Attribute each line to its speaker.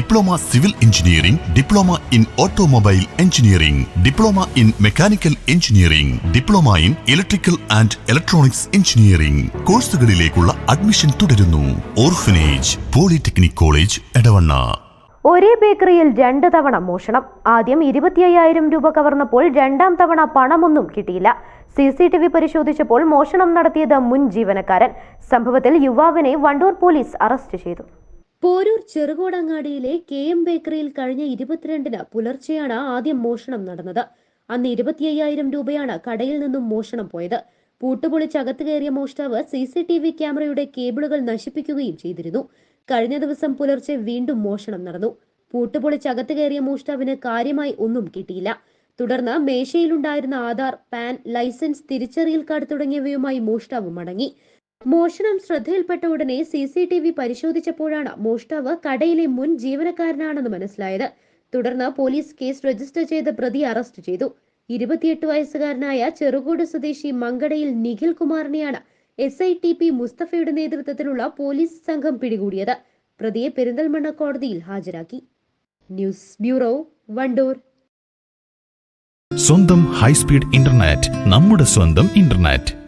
Speaker 1: Diploma civil engineering diploma in automobile engineering diploma in mechanical engineering diploma in electrical and electronics engineering. കോഴ്സുകളിലേക്കുള്ള admission തുടരുന്നു. Orphanage polytechnic college Edavanna.
Speaker 2: ഒരേ ബേക്കറിയിൽ രണ്ട് തവണ മോഷണം. ആദ്യം ഇരുപത്തി അയ്യായിരം രൂപ കവർന്നപ്പോൾ രണ്ടാം തവണ പണമൊന്നും കിട്ടിയില്ല. സി സി ടി വി പരിശോധിച്ചപ്പോൾ മോഷണം നടത്തിയത് മുൻ ജീവനക്കാരൻ. സംഭവത്തിൽ യുവാവിനെ വണ്ടൂർ പോലീസ് അറസ്റ്റ് ചെയ്തു. പോരൂർ ചെറുകോടങ്ങാടിയിലെ കെ എം ബേക്കറിയിൽ കഴിഞ്ഞ ഇരുപത്തിരണ്ടിന് പുലർച്ചെയാണ് ആദ്യം മോഷണം നടന്നത്. അന്ന് ഇരുപത്തിയ്യായിരം രൂപയാണ് കടയിൽ നിന്നും മോഷണം പോയത്. പൂട്ടുപൊളിച്ച് അകത്ത് കയറിയ മോഷ്ടാവ് സി സി ടി വി ക്യാമറയുടെ കേബിളുകൾ നശിപ്പിക്കുകയും ചെയ്തിരുന്നു. കഴിഞ്ഞ ദിവസം പുലർച്ചെ വീണ്ടും മോഷണം നടന്നു. പൂട്ടുപൊളിച്ച് അകത്ത് കയറിയ മോഷ്ടാവിന് കാര്യമായി ഒന്നും കിട്ടിയില്ല. തുടർന്ന് മേശയിലുണ്ടായിരുന്ന ആധാർ പാൻ ലൈസൻസ് തിരിച്ചറിയൽ കാർഡ് തുടങ്ങിയവയുമായി മോഷ്ടാവ് മടങ്ങി. മോഷണം ശ്രദ്ധയിൽപ്പെട്ട ഉടനെ സി സി ടി വി പരിശോധിച്ചപ്പോഴാണ് മോഷ്ടാവ് കടയിലെ മുൻ ജീവനക്കാരനാണെന്ന് മനസ്സിലായത്. തുടർന്ന് പോലീസ് കേസ് രജിസ്റ്റർ ചെയ്ത് പ്രതി അറസ്റ്റ് ചെയ്തു. ഇരുപത്തിയെട്ട് വയസ്സുകാരനായ ചെറുകോട് സ്വദേശി മങ്കടയിൽ നിഖിൽ കുമാറിനെയാണ് എസ് ഐ ടി പി മുസ്തഫയുടെ നേതൃത്വത്തിലുള്ള പോലീസ് സംഘം പിടികൂടിയത്. പ്രതിയെ പെരിന്തൽമണ്ണ കോടതിയിൽ ഹാജരാക്കി. News bureau Wandoor.
Speaker 3: സ്വന്തം ഹൈസ്പീഡ് ഇന്റർനെറ്റ് നമ്മുടെ സ്വന്തം ഇന്റർനെറ്റ്.